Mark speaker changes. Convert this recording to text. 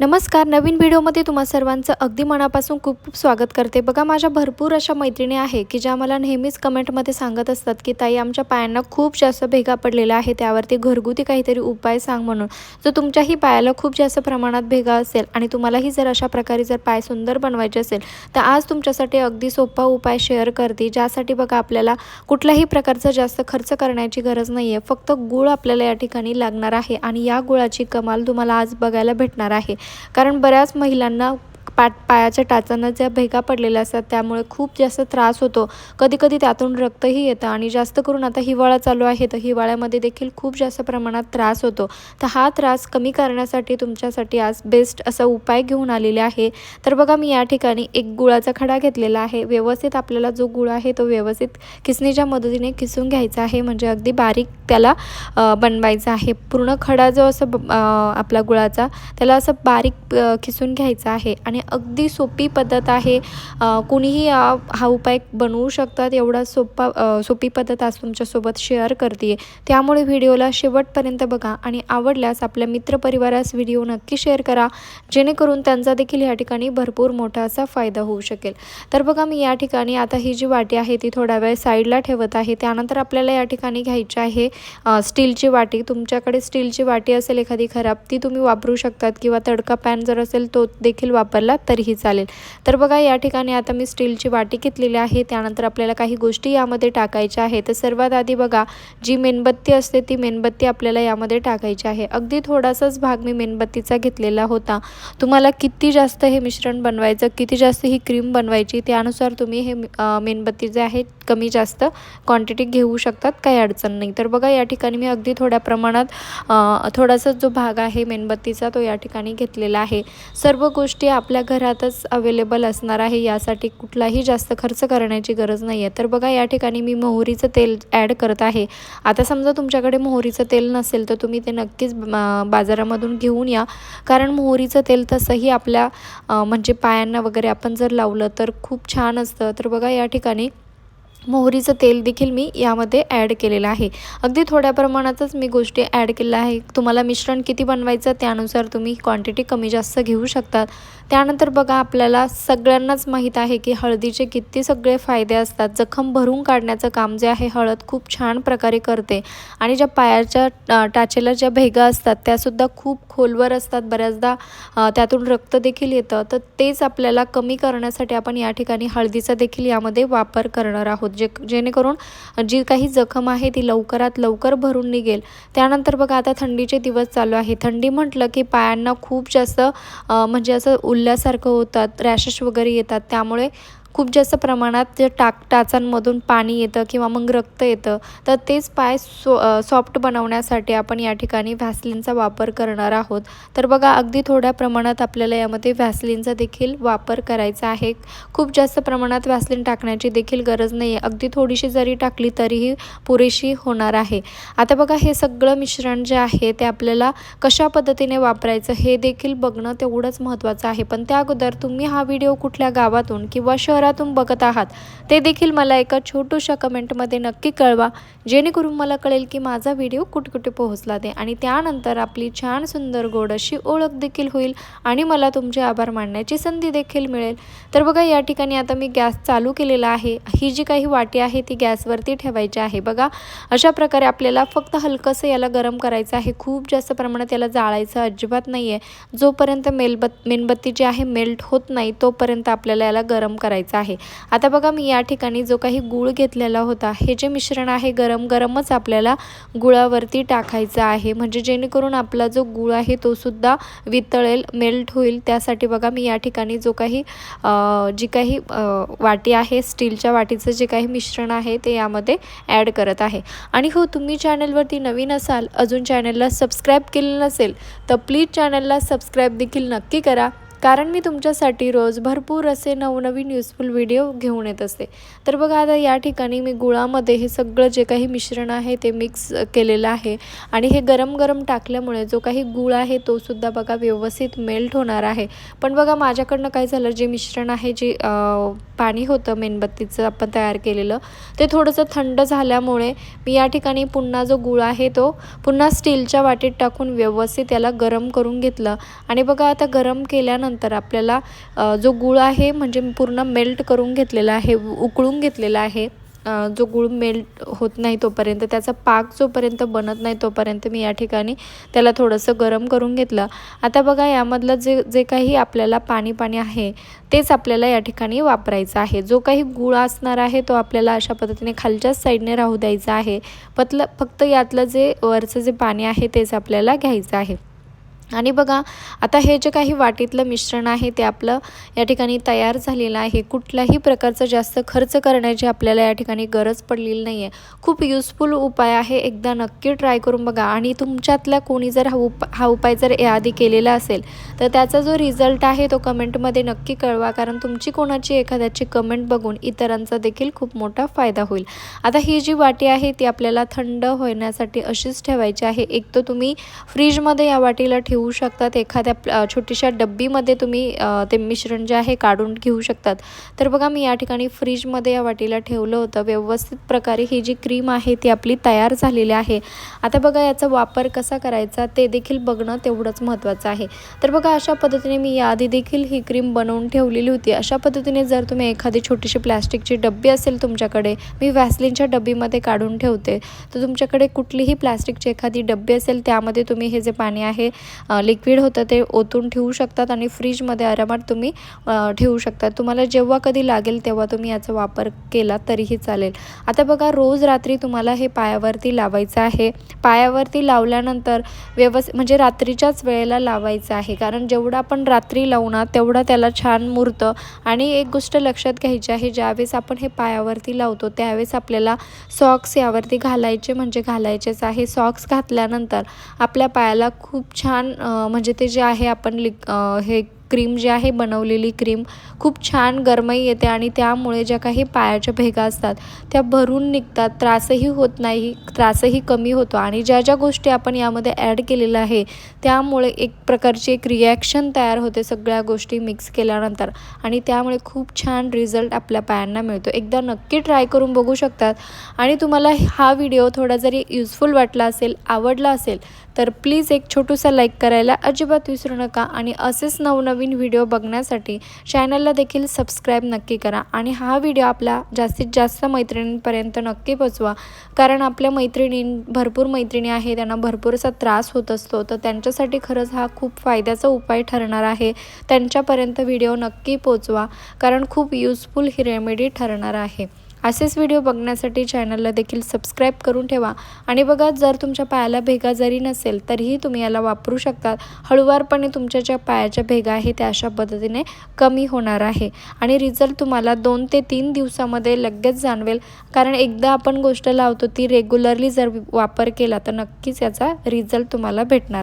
Speaker 1: नमस्कार नवीन व्हिडिओमध्ये तुम्हा सर्वांचं अगदी मनापासून खूप खूप स्वागत करते. बघा माझ्या भरपूर अशा मैत्रिणी आहे की ज्या मला नेहमीच कमेंटमध्ये सांगत असतात की ताई आमच्या पायांना खूप जास्त भेगा पडलेला आहे. त्यावरती घरगुती काहीतरी उपाय सांग म्हणून. जर तुमच्याही पायाला खूप जास्त प्रमाणात भेगा असेल आणि तुम्हालाही जर अशा प्रकारे जर पाय सुंदर बनवायचे असेल तर आज तुमच्यासाठी अगदी सोपा उपाय शेअर करते. ज्यासाठी बघा आपल्याला कुठल्याही प्रकारचा जास्त खर्च करण्याची गरज नाही आहे फक्त गुळ आपल्याला या ठिकाणी लागणार आहे आणि या गुळाची कमाल तुम्हाला आज बघायला भेटणार आहे. कारण बऱ्याच महिलांना पाट पायाच्या टाचांना ज्या भेगा पडलेल्या असतात त्यामुळे खूप जास्त त्रास होतो. कधी कधी त्यातून रक्तही येतं आणि जास्त करून आता हिवाळा चालू आहे तर हिवाळ्यामध्ये देखील खूप जास्त प्रमाणात त्रास होतो. तर हा त्रास कमी करण्यासाठी तुमच्यासाठी आज बेस्ट असा उपाय घेऊन आलेले आहे. तर बघा मी या ठिकाणी एक गुळाचा खडा घेतलेला आहे. व्यवस्थित आपल्याला जो गुळ आहे तो व्यवस्थित किसणीच्या मदतीने किसून घ्यायचा आहे. म्हणजे अगदी बारीक त्याला बनवायचा आहे. पूर्ण खडा जो असं आपला गुळाचा त्याला असं बारीक किसून घ्यायचा आहे. आणि अगदी सोपी पद्धत आहे. कुणीही हा उपाय बनवू शकतात. एवढा सोपा सोपी पद्धत आज तुमच्यासोबत शेअर करते त्यामुळे व्हिडिओला शेवटपर्यंत बघा आणि आवडल्यास आपल्या मित्रपरिवारास व्हिडिओ नक्की शेअर करा. जेणेकरून त्यांचा देखील या ठिकाणी भरपूर मोठा असा फायदा होऊ शकेल. तर बघा मी या ठिकाणी आता ही जी वाटी आहे ती थोडा वेळ साईडला ठेवत आहे. त्यानंतर आपल्याला या ठिकाणी घ्यायची आहे स्टीलची वाटी. तुमच्याकडे स्टीलची वाटी असेल एखादी खराब ती तुम्ही वापरू शकतात किंवा तडका पॅन जर असेल तो देखील वापरला तरीही चालेल. तर बघा या ठिकाणी आता मी स्टीलची वाटी घेतलेली आहे. त्यानंतर आपल्याला काही गोष्टी यामध्ये टाकायच्या आहे तर सर्वात आधी बघा जी मेणबत्ती असते ती मेणबत्ती आपल्याला यामध्ये टाकायची आहे. अगदी थोडासाच भाग मी मेणबत्तीचा घेतलेला होता. तुम्हाला किती जास्त हे मिश्रण बनवायचं किती जास्त ही क्रीम बनवायची त्यानुसार तुम्ही हे मेणबत्ती जे आहे कमी जास्त क्वांटिटी घेऊ शकतात काही अडचण नाही. तर बघा या ठिकाणी मी अगदी थोड्या प्रमाणात थोडासा जो भाग आहे मेणबत्तीचा तो या ठिकाणी घेतलेला आहे. सर्व गोष्टी आपल्या घरातच अवेलेबल असणार आहे यासाठी कुठलाही जास्त खर्च करण्याची गरज नाही आहे तर बघा या ठिकाणी मी मोहरीचं तेल ॲड करत आहे. आता समजा तुमच्याकडे मोहरीचं तेल नसेल तर तुम्ही ते नक्कीच बाजारामधून घेऊन या. कारण मोहरीचं तेल तसंही आपल्या म्हणजे पायांना वगैरे आपण जर लावलं तर खूप छान असतं. तर बघा या ठिकाणी मोहरीचं तेल देखील मी यामध्ये ॲड केलेलं आहे. अगदी थोड्या प्रमाणातच मी गोष्टी ॲड केल्या आहे तुम्हाला मिश्रण किती बनवायचं त्यानुसार तुम्ही क्वांटिटी कमी जास्त घेऊ शकतात त्यानंतर बघा आपल्याला सगळ्यांनाच माहीत आहे की हळदीचे किती सगळे फायदे असतात. जखम भरून काढण्याचं काम जे आहे हळद खूप छान प्रकारे करते. आणि ज्या पायाच्या टाचेला ज्या भेगा असतात त्यासुद्धा खूप खोलवर असतात. बऱ्याचदा त्यातून रक्त देखील येतं. तर तेच आपल्याला कमी करण्यासाठी आपण या ठिकाणी हळदीचा देखील यामध्ये वापर करणार आहोत. जे जेणेकरून जी काही जखम आहे ती लवकरात लवकर भरून निघेल. त्यानंतर बघा आता थंडीचे दिवस चालू आहे. थंडी म्हटलं की पायांना खूप जास्त म्हणजे असं फुलल्यासारखं होतात रॅशेस वगैरे येतात त्यामुळे खूप जास्त प्रमाणात जे टाक टाचांमधून पाणी येतं किंवा मग रक्त येतं तर तेच पाय सो सॉफ्ट बनवण्यासाठी आपण या ठिकाणी व्हॅसलिनचा वापर करणार आहोत. तर बघा अगदी थोड्या प्रमाणात आपल्याला यामध्ये व्हॅसलिनचा देखील वापर करायचा आहे. खूप जास्त प्रमाणात व्हॅसलिन टाकण्याची देखील गरज नाही आहे अगदी थोडीशी जरी टाकली तरीही पुरेशी होणार आहे. आता बघा हे सगळं मिश्रण जे आहे ते आपल्याला कशा पद्धतीने वापरायचं हे देखील बघणं तेवढंच महत्त्वाचं आहे. पण त्या अगोदर तुम्ही हा व्हिडिओ कुठल्या गावातून किंवा शहरात घरातून बघत आहात. ते देखील मला एका छोटूशा कमेंटमध्ये नक्की कळवा जेणेकरून मला कळेल की माझा व्हिडिओ कुठकुठे पोहोचला ते आणि त्यानंतर आपली छान सुंदर गोड अशी ओळख देखील होईल आणि मला तुमचे आभार मानण्याची संधी देखील मिळेल. तर बघा या ठिकाणी आता मी गॅस चालू केलेला आहे. ही जी काही वाटी आहे ती गॅसवरती ठेवायची आहे. बघा अशा प्रकारे आपल्याला फक्त हलकंसं याला गरम करायचं आहे. खूप जास्त प्रमाणात याला जाळायचं अजिबात नाही आहे जोपर्यंत मेलबत मेणबत्ती जी आहे मेल्ट होत नाही तोपर्यंत आपल्याला याला गरम करायचं आहे. आता बघा मी या ठिकाणी जो काही गूळ घेतलेला होता हे जे मिश्रण आहे गरम गरमच आपल्याला गुळावरती टाकायचं आहे. म्हणजे जेणेकरून आपला जो गूळ आहे तो सुद्धा वितळेल मेल्ट होईल. त्यासाठी बघा मी या ठिकाणी जो काही जी काही वाटी आहे स्टीलच्या वाटीचं जे काही मिश्रण आहे ते यामध्ये ॲड करत आहे. आणि हो तुम्ही चॅनलवरती नवीन असाल अजून चॅनलला सबस्क्राईब केलं नसेल तर प्लीज चॅनलला सबस्क्राईब देखील नक्की करा. कारण मी तुमच्यासाठी रोज भरपूर असे नवनवीन युजफुल व्हिडिओ घेऊन येत असते. तर बघा आता या ठिकाणी मी गुळामध्ये हे सगळं जे काही मिश्रण आहे ते मिक्स केलेलं आहे. आणि हे गरम गरम टाकल्यामुळे जो काही गुळ आहे तो सुद्धा बघा व्यवस्थित मेल्ट होणार आहे. पण बघा माझ्याकडनं काय झालं जे मिश्रण आहे जे पाणी होतं मेणबत्तीचं आपण तयार केलेलं ते थोडंसं थंड झाल्यामुळे मी या ठिकाणी पुन्हा जो गुळ आहे तो पुन्हा स्टीलच्या वाटीत टाकून व्यवस्थित त्याला गरम करून घेतलं. आणि बघा आता गरम केल्यानंतर आपल्याला जो गुळ आहे म्हणजे पूर्ण मेल्ट करून घेतलेला आहे उकळून घेतलेला आहे. जो गुळ मेल्ट होत नाही तोपर्यंत त्याचा पाक जोपर्यंत बनत नाही तोपर्यंत मी या ठिकाणी त्याला थोडंसं गरम करून घेतलं. आता बघा यामधलं जे जे काही आपल्याला पाणी पाणी आहे तेच आपल्याला या ठिकाणी वापरायचं आहे. जो काही गुळ असणार आहे तो आपल्याला अशा पद्धतीने खालच्याच साईडने राहू द्यायचा आहे. पतलं फक्त यातलं जे वरचं जे पाणी आहे तेच आपल्याला घ्यायचं आहे. आणि बघा आता हे जे काही वाटीतलं मिश्रण आहे ते आपलं या ठिकाणी तयार झालेलं आहे. कुठल्याही प्रकारचं जास्त खर्च करण्याची आपल्याला या ठिकाणी गरज पडलेली नाही आहे खूप युजफुल उपाय आहे. एकदा नक्की ट्राय करून बघा. आणि तुमच्यातल्या कोणी जर हा उप हा उपाय जर याआधी केलेला असेल तर त्याचा जो रिझल्ट आहे तो कमेंटमध्ये नक्की कळवा. कारण तुमची कोणाची एखाद्याची कमेंट बघून इतरांचा देखील खूप मोठा फायदा होईल. आता ही जी वाटी आहे ती आपल्याला थंड होण्यासाठी अशीच ठेवायची आहे. एक तर तुम्ही फ्रीजमध्ये या वाटीला ठेवू घेऊ शकतात. एखाद्या छोटीशा डब्बीमध्ये तुम्ही ते मिश्रण जे आहे काढून घेऊ शकतात. तर बघा मी या ठिकाणी फ्रीजमध्ये या वाटीला ठेवलं होतं. व्यवस्थित प्रकारे ही जी क्रीम आहे ती आपली तयार झालेली आहे. आता बघा याचा वापर कसा करायचा ते देखील बघणं तेवढंच महत्त्वाचं आहे. तर बघा अशा पद्धतीने मी याआधी देखील ही क्रीम बनवून ठेवलेली होती. अशा पद्धतीने जर तुम्ही एखादी छोटीशी प्लॅस्टिकची डब्बी असेल तुमच्याकडे मी व्हॅसलिनच्या डब्बीमध्ये काढून ठेवते. तर तुमच्याकडे कुठलीही प्लॅस्टिकची एखादी डब्बी असेल त्यामध्ये तुम्ही हे जे पाणी आहे लिक्विड होतं ते ओतून ठेवू शकतात आणि फ्रीजमध्ये आरामात तुम्ही ठेवू शकतात. तुम्हाला जेव्हा कधी लागेल तेव्हा तुम्ही याचा वापर केला तरीही चालेल. आता बघा रोज रात्री तुम्हाला हे पायावरती लावायचं आहे. पायावरती लावल्यानंतर व्यवस्थित म्हणजे रात्रीच्याच वेळेला लावायचं आहे. कारण जेवढं आपण रात्री लावू ना तेवढं त्याला छान मुरतं. आणि एक गोष्ट लक्षात घ्यायची आहे ज्यावेळेस आपण हे पायावरती लावतो त्यावेळेस आपल्याला सॉक्स यावरती घालायचे म्हणजे घालायचेच आहे. सॉक्स घातल्यानंतर आपल्या पायाला खूप छान म्हणजे ते जे आहे आपण लिक हे क्रीम जी आहे बनवलेली क्रीम खूप छान गरमाई येते आणि त्यामुळे ज्या काही पायाच्या भेगा असतात त्या भरून निघतात त्रासही होत नाही त्रासही कमी होतो आणि ज्या ज्या गोष्टी आपण यामध्ये ॲड केलेल्या आहे त्यामुळे एक प्रकारची एक रिॲक्शन तयार होते सगळ्या गोष्टी मिक्स केल्यानंतर आणि त्यामुळे खूप छान रिझल्ट आपल्या पायांना मिळतो. एकदा नक्की ट्राय करून बघू शकतात आणि तुम्हाला हा व्हिडिओ थोडा जरी युजफुल वाटला असेल आवडला असेल तर प्लीज एक छोटूसा लाईक करायला अजिबात विसरू नका आणि असेच नवनवीन नवीन व्हिडिओ बघण्यासाठी चॅनलला देखील सबस्क्राईब नक्की करा. आणि हा व्हिडिओ आपला जास्तीत जास्त मैत्रिणींपर्यंत नक्की पोचवा कारण आपल्या मैत्रिणी भरपूर मैत्रिणी आहे त्यांना भरपूर असा त्रास होत असतो. तर त्यांच्यासाठी खरंच हा खूप फायद्याचा उपाय ठरणार आहे. त्यांच्यापर्यंत व्हिडिओ नक्की पोचवा कारण खूप युजफुल ही रेमेडी ठरणार आहे. असेच व्हिडिओ बघण्यासाठी चॅनलला देखील सबस्क्राईब करून ठेवा. आणि बघा जर तुमच्या पायाला भेगा जरी नसेल तरीही तुम्ही याला वापरू शकतात हळूवारपणे तुमच्या ज्या पायाच्या भेगा आहे त्या अशा पद्धतीने कमी होणार आहे. आणि रिझल्ट तुम्हाला दोन ते तीन दिवसामध्ये लगेच जाणवेल. कारण एकदा आपण गोष्ट लावतो ती रेग्युलरली जर वापर केला तर नक्कीच याचा रिझल्ट तुम्हाला भेटणार.